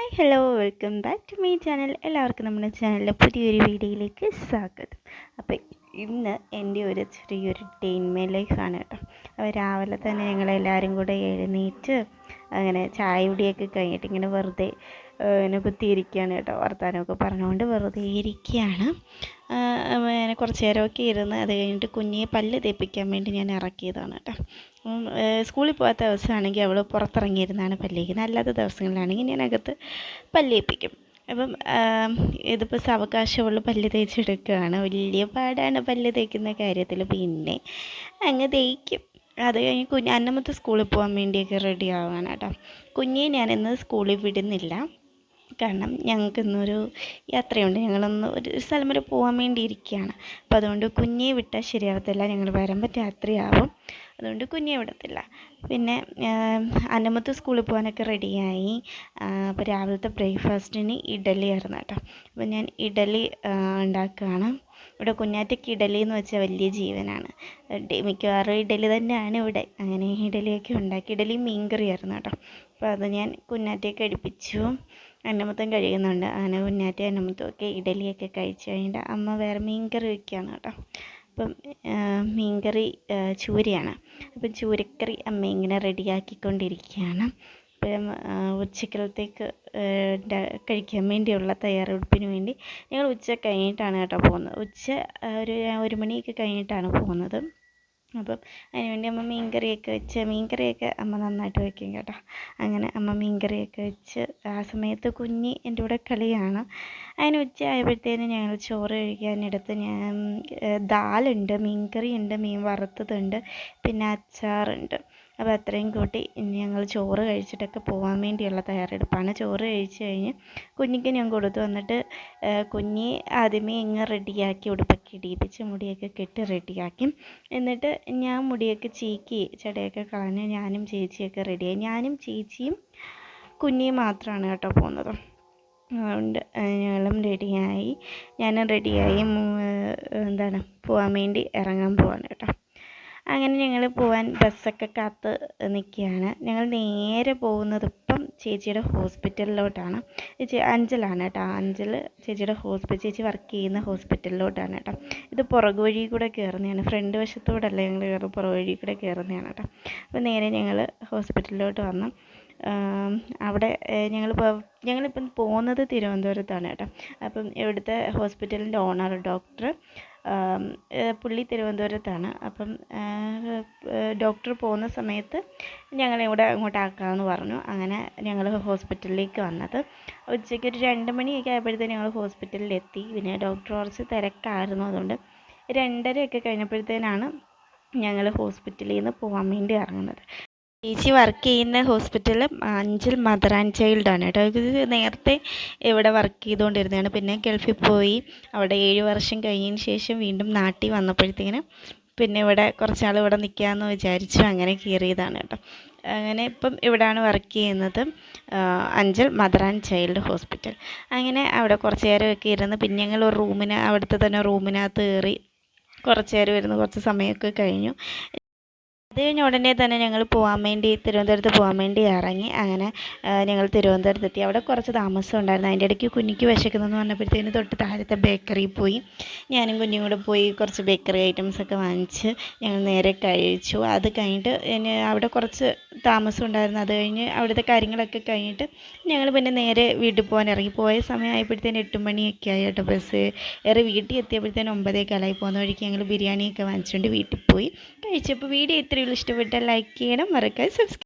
Hi hello welcome back to my channel എല്ലാവർക്കും നമ്മുടെ ചാനലിലെ പുതിയൊരു വീഡിയോയിലേക്ക് സ്വാഗതം. അപ്പോൾ ഇന്ന് എന്റെ ഒരു ചെറിയൊരു ഡേ ഇൻ ലൈഫാണ് കേട്ടോ. അപ്പോൾ രാവിലെ തന്നെ ഞങ്ങളെല്ലാവരും കൂടെ എഴുന്നേറ്റ് അങ്ങനെ ചായ കുടിയൊക്കെ കഴിഞ്ഞിട്ട് ഇങ്ങനെ വെറുതെ ഇങ്ങനെ കുത്തിയിരിക്കുകയാണ് കേട്ടോ വർത്താനമൊക്കെ പറഞ്ഞുകൊണ്ട് വെറുതെ ഇരിക്കുകയാണ് അങ്ങനെ കുറച്ച് നേരമൊക്കെ ഇരുന്ന് അത് കഴിഞ്ഞിട്ട് കുഞ്ഞിയെ പല്ല് തേപ്പിക്കാൻ വേണ്ടി ഞാൻ ഇറക്കിയതാണ് കേട്ടോ. സ്കൂളിൽ പോകാത്ത ദിവസമാണെങ്കിൽ അവൾ പുറത്തിറങ്ങിയിരുന്നാണ് പല്ലിക്കുന്നത് അല്ലാത്ത ദിവസങ്ങളിലാണെങ്കിൽ ഞാൻ അകത്ത് പല്ലേപ്പിക്കും അപ്പം ഇതിപ്പോൾ സാവകാശമുള്ള പല്ല് തേച്ചെടുക്കുകയാണ്. വലിയ പാടാണ് പല്ല് തേക്കുന്ന കാര്യത്തിൽ. പിന്നെ അങ്ങ് തേക്കും. അത് കഴിഞ്ഞ് കുഞ്ഞ് അന്നമത്തെ സ്കൂളിൽ പോകാൻ വേണ്ടിയൊക്കെ റെഡി ആവുകയാണ് കേട്ടോ ഞാൻ ഇന്ന് സ്കൂളിൽ വിടുന്നില്ല. കാരണം ഞങ്ങൾക്ക് ഇന്നൊരു യാത്രയുണ്ട്. ഞങ്ങളൊന്ന് ഒരു സ്ഥലം വരെ പോകാൻ വേണ്ടി ഇരിക്കുകയാണ് അപ്പോൾ അതുകൊണ്ട് കുഞ്ഞെ വിട്ടാൽ ശരിയാവത്തില്ല. ഞങ്ങൾ വരുമ്പോൾ രാത്രിയാവും. അതുകൊണ്ട് കുഞ്ഞെ വിടത്തില്ല. പിന്നെ അന്നമത്ത് സ്കൂളിൽ പോകാനൊക്കെ റെഡിയായി. അപ്പോൾ രാവിലത്തെ ബ്രേക്ക്ഫാസ്റ്റിന് ഇഡലി ആയിരുന്നു കേട്ടോ. അപ്പോൾ ഞാൻ ഇഡലി ഉണ്ടാക്കുകയാണ്. ഇവിടെ കുഞ്ഞാറ്റയ്ക്ക് ഇഡലി എന്ന് വെച്ചാൽ വലിയ ജീവനാണ്. മിക്കവാറും ഇഡലി തന്നെയാണ് ഇവിടെ. അങ്ങനെ ഇഡലിയൊക്കെ ഉണ്ടാക്കി. ഇഡലി മീൻ കറിയായിരുന്നു കേട്ടോ. അപ്പോൾ അത് ഞാൻ കുഞ്ഞാറ്റയ്ക്ക് കഴിപ്പിച്ചു അന്നമത്തം കഴിയുന്നുണ്ട്. അങ്ങനെ ഉന്നാറ്റി അന്നമത്തം ഒക്കെ ഇഡലിയൊക്കെ കഴിച്ച് കഴിഞ്ഞിട്ട് അമ്മ വേറെ മീൻ കറി വയ്ക്കുകയാണ് കേട്ടോ. അപ്പം മീൻകറി ചൂരയാണ്. അപ്പം ചൂരക്കറി അമ്മ ഇങ്ങനെ റെഡിയാക്കിക്കൊണ്ടിരിക്കുകയാണ്. ഇപ്പം ഉച്ചക്കലത്തേക്ക് കഴിക്കാൻ വേണ്ടിയുള്ള തയ്യാറെടുപ്പിന് വേണ്ടി ഞങ്ങൾ ഉച്ച കഴിഞ്ഞിട്ടാണ് കേട്ടോ പോകുന്നത്. ഉച്ച ഒരു ഒരു മണിയൊക്കെ കഴിഞ്ഞിട്ടാണ് പോകുന്നത്. അപ്പം അതിനുവേണ്ടി അമ്മ മീൻകറിയൊക്കെ വെച്ച് മീൻകറിയൊക്കെ അമ്മ നന്നായിട്ട് വയ്ക്കും കേട്ടോ. അങ്ങനെ അമ്മ മീൻകറിയൊക്കെ വെച്ച് ആ സമയത്ത് കുഞ്ഞി എന്റെ കൂടെ കളിയാണ്. അതിന് ഉച്ച ആയപ്പോഴത്തേനും ഞങ്ങൾ ചോറ് കഴിക്കാനെടുത്ത് ഞാൻ ദാലുണ്ട് മീൻകറിയുണ്ട് മീൻ വറുത്തതുണ്ട് പിന്നെ അച്ചാറുണ്ട്. അപ്പോൾ അത്രയും കൂട്ടി ഇനി ഞങ്ങൾ ചോറ് കഴിച്ചിട്ടൊക്കെ പോകാൻ വേണ്ടിയുള്ള തയ്യാറെടുപ്പാണ്. ചോറ് കഴിച്ച് കഴിഞ്ഞ് കുഞ്ഞിക്ക് ഞാൻ കൊടുത്തു വന്നിട്ട് കുഞ്ഞി ആദ്യമേ ഇങ്ങ് റെഡിയാക്കി ഉടുപ്പൊക്കെ ഇടിയിപ്പിച്ച് മുടിയൊക്കെ കെട്ടി റെഡിയാക്കി. എന്നിട്ട് ഞാൻ മുടിയൊക്കെ ചീക്കി ചടയൊക്കെ കളഞ്ഞ് ഞാനും ചേച്ചിയൊക്കെ റെഡിയായി. ഞാനും ചേച്ചിയും കുഞ്ഞിയും മാത്രമാണ് കേട്ടോ പോകുന്നത്. അതുകൊണ്ട് ഞങ്ങളും റെഡിയായി. ഞാനും റെഡിയായി. എന്താണ് പോകാൻ വേണ്ടി ഇറങ്ങാൻ പോവാണ് കേട്ടോ. അങ്ങനെ ഞങ്ങൾ പോവാൻ ബസ്സൊക്കെ കാത്ത് നിൽക്കുകയാണ് ഞങ്ങൾ നേരെ പോകുന്നത് ഇപ്പം ചേച്ചിയുടെ ഹോസ്പിറ്റലിലോട്ടാണ്. ചേച്ചി അഞ്ചലാണ് കേട്ടോ. അഞ്ചൽ ചേച്ചിയുടെ ഹോസ്പിറ്റൽ ചേച്ചി വർക്ക് ചെയ്യുന്ന ഹോസ്പിറ്റലിലോട്ടാണ് കേട്ടോ. ഇത് പുറകു വഴി കൂടെ കയറുന്നതാണ് ഫ്രണ്ട് വശത്തോടല്ല ഞങ്ങൾ കയറും പുറകു വഴി കൂടെ കയറുന്നതാണ് കേട്ടോ. അപ്പോൾ നേരെ ഞങ്ങൾ ഹോസ്പിറ്റലിലോട്ട് വന്നു. അവിടെ ഞങ്ങൾ ഞങ്ങളിപ്പം പോകുന്നത് തിരുവനന്തപുരത്താണ് കേട്ടോ. അപ്പം ഇവിടുത്തെ ഹോസ്പിറ്റലിന്റെ ഓണർ ഡോക്ടർ പുള്ളി തിരുവനന്തപുരത്താണ്. അപ്പം ഡോക്ടർ പോകുന്ന സമയത്ത് ഞങ്ങളെ ഇവിടെ അങ്ങോട്ടാക്കാമെന്ന് പറഞ്ഞു. അങ്ങനെ ഞങ്ങൾ ഹോസ്പിറ്റലിലേക്ക് വന്നത്. ഉച്ചയ്ക്ക് ഒരു രണ്ട് മണിയൊക്കെ ആയപ്പോഴത്തേക്കും ഞങ്ങൾ ഹോസ്പിറ്റലിലെത്തി. പിന്നെ ഡോക്ടർ കുറച്ച് തിരക്കായിരുന്നു. അതുകൊണ്ട് രണ്ടരയൊക്കെ കഴിഞ്ഞപ്പോഴത്തേനാണ് ഞങ്ങൾ ഹോസ്പിറ്റലിൽ നിന്ന് പോകാൻ വേണ്ടി ഇറങ്ങുന്നത്. ചേച്ചി വർക്ക് ചെയ്യുന്ന ഹോസ്പിറ്റൽ അഞ്ചിൽ മദർ ആൻഡ് ചൈൽഡ് ആണ്. കേട്ടോ ഇത് നേരത്തെ ഇവിടെ വർക്ക് ചെയ്തുകൊണ്ടിരുന്നതാണ്. പിന്നെ ഗൾഫിൽ പോയി അവിടെ ഏഴ് വർഷം കഴിഞ്ഞതിന് ശേഷം വീണ്ടും നാട്ടിൽ വന്നപ്പോഴത്തേക്കിനും പിന്നെ ഇവിടെ കുറച്ചാൾ ഇവിടെ നിൽക്കാമെന്ന് വിചാരിച്ചു അങ്ങനെ കയറിയതാണ് കേട്ടോ. അങ്ങനെ ഇപ്പം ഇവിടെയാണ് വർക്ക് ചെയ്യുന്നത് Anchal mother and child hospital അങ്ങനെ അവിടെ കുറച്ച് നേരമൊക്കെ ഇരുന്ന് പിന്നെ ഞങ്ങൾ ഒരു റൂമിന് അവിടുത്തെ തന്നെ റൂമിനകത്ത് കയറി കുറച്ച് നേരം ഇരുന്ന് കുറച്ച് സമയമൊക്കെ കഴിഞ്ഞു. അത് കഴിഞ്ഞ ഉടനെ തന്നെ ഞങ്ങൾ പോകാൻ വേണ്ടി തിരുവനന്തപുരത്ത് പോകാൻ വേണ്ടി ഇറങ്ങി. അങ്ങനെ ഞങ്ങൾ തിരുവനന്തപുരത്തെത്തി. അവിടെ കുറച്ച് താമസം ഉണ്ടായിരുന്നു. അതിന്റെ ഇടയ്ക്ക് കുഞ്ഞിക്ക് വിശക്കുന്നതെന്ന് പറഞ്ഞപ്പോഴത്തേന് തൊട്ട് താഴത്തെ ബേക്കറിയിൽ പോയി. ഞാനും കുഞ്ഞും കൂടെ പോയി കുറച്ച് ബേക്കറി ഐറ്റംസ് ഒക്കെ വാങ്ങിച്ച് ഞങ്ങൾ നേരെ കഴിച്ചു. അത് കഴിഞ്ഞിട്ട് അവിടെ കുറച്ച് താമസം ഉണ്ടായിരുന്നു. അത് കഴിഞ്ഞ് അവിടുത്തെ കാര്യങ്ങളൊക്കെ കഴിഞ്ഞിട്ട് ഞങ്ങൾ പിന്നെ നേരെ വീട്ടിൽ പോകാൻ ഇറങ്ങി. പോയ സമയമായപ്പോഴത്തേന് എട്ട് മണിയൊക്കെ ആയി കേട്ടോ ബസ്. ഏറെ വീട്ടിൽ എത്തിയപ്പോഴത്തേന് ഒമ്പതേ കാലായി പോകുന്ന വഴിക്ക് ഞങ്ങൾ ബിരിയാണിയൊക്കെ വാങ്ങിച്ചുകൊണ്ട് വീട്ടിൽ പോയി. കഴിച്ചപ്പോൾ വീഡിയോ ഇഷ്ടപ്പെട്ടാൽ ലൈക്ക് ചെയ്യണം. മറക്കാതെ സബ്സ്ക്രൈബ്